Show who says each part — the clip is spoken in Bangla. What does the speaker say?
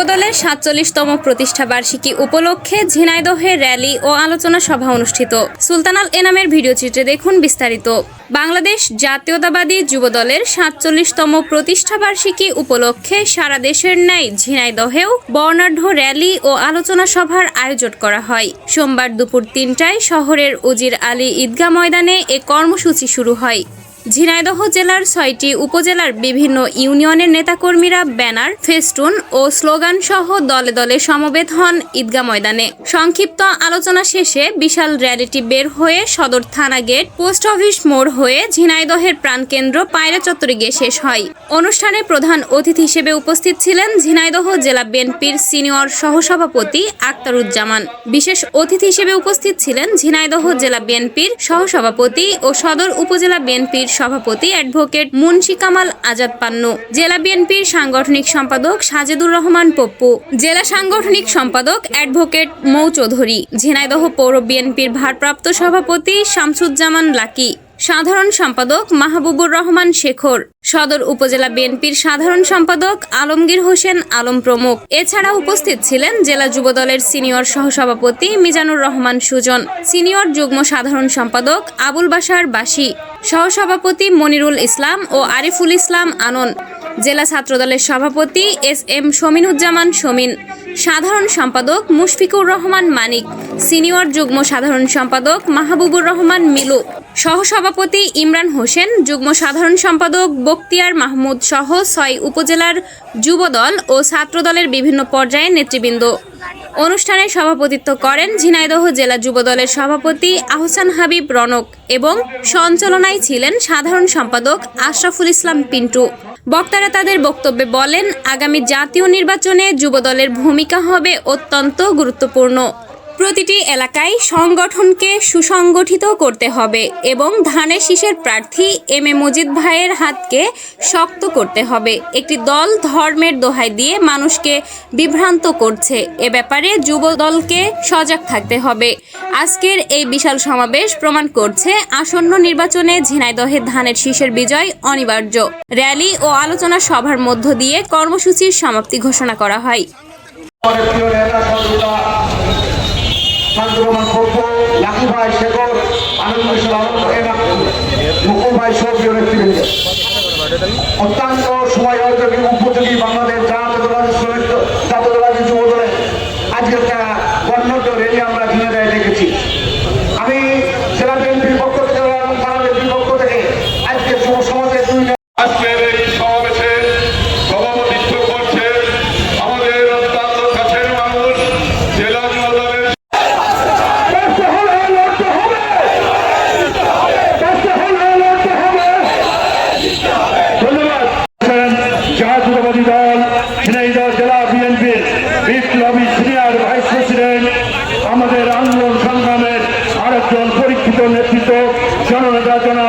Speaker 1: যুবদলের সাতচল্লিশতম প্রতিষ্ঠা বার্ষিকী উপলক্ষে ঝিনাইদহে র্যালি ও আলোচনা সভা অনুষ্ঠিত। সুলতানাল এনামের ভিডিও চিত্রে দেখুন বিস্তারিত। বাংলাদেশ জাতীয়তাবাদী যুবদলের সাতচল্লিশতম প্রতিষ্ঠা বার্ষিকী উপলক্ষে সারা দেশের ন্যায় ঝিনাইদহেও বর্ণাঢ্য র্যালি ও আলোচনা সভার আয়োজন করা হয়। সোমবার দুপুর তিনটায় শহরের উজির আলী ঈদগাহ ময়দানে এ কর্মসূচি শুরু হয়। ঝিনাইদহ জেলার ছয়টি উপজেলার বিভিন্ন ইউনিয়নের নেতাকর্মীরা ব্যানার, ফেস্টুন ও স্লোগান সহ দলে দলে সমবেত হন ঈদগা ময়দানে। সংক্ষিপ্ত আলোচনা শেষে বিশাল র্যালিটি বের হয়ে সদর থানা গেট, পোস্ট অফিস মোড় হয়ে ঝিনাইদহের প্রাণকেন্দ্র পায়রা চত্বরে গিয়ে শেষ হয়। অনুষ্ঠানে প্রধান অতিথি হিসেবে উপস্থিত ছিলেন ঝিনাইদহ জেলা বিএনপির সিনিয়র সহসভাপতি আক্তারুজ্জামান। বিশেষ অতিথি হিসেবে উপস্থিত ছিলেন ঝিনাইদহ জেলা বিএনপির সহসভাপতি ও সদর উপজেলা বিএনপির সভাপতি অ্যাডভোকেট মুন্সি কামাল আজাদ পান্নু। জেলা বিএনপির সাংগঠনিক সম্পাদক সাজেদুর রহমান পপ্পু। জেলা সাংগঠনিক সম্পাদক অ্যাডভোকেট মৌ চৌধুরী। ঝিনাইদহ পৌর বিএনপির ভারপ্রাপ্ত সভাপতি শামসুজ্জামান লাকি। সাধারণ সম্পাদক মাহবুবুর রহমান শেখর। সদর উপজেলা বিএনপির সাধারণ সম্পাদক আলমগীর হোসেন আলম প্রমুখ। এছাড়া উপস্থিত ছিলেন জেলা যুবদলের সিনিয়র সহসভাপতি মিজানুর রহমান সুজন, সিনিয়র যুগ্ম সাধারণ সম্পাদক আবুল বাসার বাসি সহসভাপতি মনিরুল ইসলাম ও আরিফুল ইসলাম আনন। জেলা ছাত্রদলের সভাপতি এস এম শমিনুজ্জামান শমিন সাধারণ সম্পাদক মুশফিকুর রহমান মানিক, সিনিয়র যুগ্ম সাধারণ সম্পাদক মাহবুবুর রহমান মিলু, সহসভাপতি ইমরান হোসেন, যুগ্ম সাধারণ সম্পাদক বক্তিয়ার মাহমুদ সহ ছয় উপজেলার যুবদল ও ছাত্রদলের বিভিন্ন পর্যায়ে নেতৃবৃন্দ। অনুষ্ঠানে সভাপতিত্ব করেন ঝিনাইদহ জেলা যুবদলের সভাপতি আহসান হাবিব রনক এবং সঞ্চালনায় ছিলেন সাধারণ সম্পাদক আশরাফুল ইসলাম পিন্টু। বক্তারা তাদের বক্তব্যে বলেন আগামী জাতীয় নির্বাচনে যুবদলের ভূমিকা হবে অত্যন্ত গুরুত্বপূর্ণ। প্রতিটি এলাকায় সংগঠনকে সুসংগঠিত করতে হবে এবং ধানের শীষের প্রার্থী এম এ মজিদ ভাইয়ের হাতকে শক্ত করতে হবে। একটি দল ধর্মের দোহাই দিয়ে মানুষকে বিভ্রান্ত করছে। এ ব্যাপারে যুব দলকে সজাগ থাকতে হবে। আজকের এই বিশাল সমাবেশ প্রমাণ করছে আসন্ন নির্বাচনে ঝিনাইদহে ধানের শীষের বিজয় অনিবার্য। র্যালি ও আলোচনা সভার মধ্য দিয়ে কর্মসূচির সমাপ্তি ঘোষণা করা হয়।
Speaker 2: আমাদের প্রিয় নেতা সহযোগিতা শান্তির রহমান পপ্পু লাকি ভাই শেখর আনন্দ ইসলাম এবং ভাই সহ প্রিয় নেতৃবৃন্দ। অত্যন্ত সময় অযোগী উপযোগী বাংলাদেশ জাতীয়তাবাদী শ্রমিক জাতীয়তাবাদী যুব দলে আজকে একটা বর্ণাঢ্য র্যালি আমরা ঝিনাইদহে দেখেছি।
Speaker 3: আমাদের
Speaker 2: আন্দোলন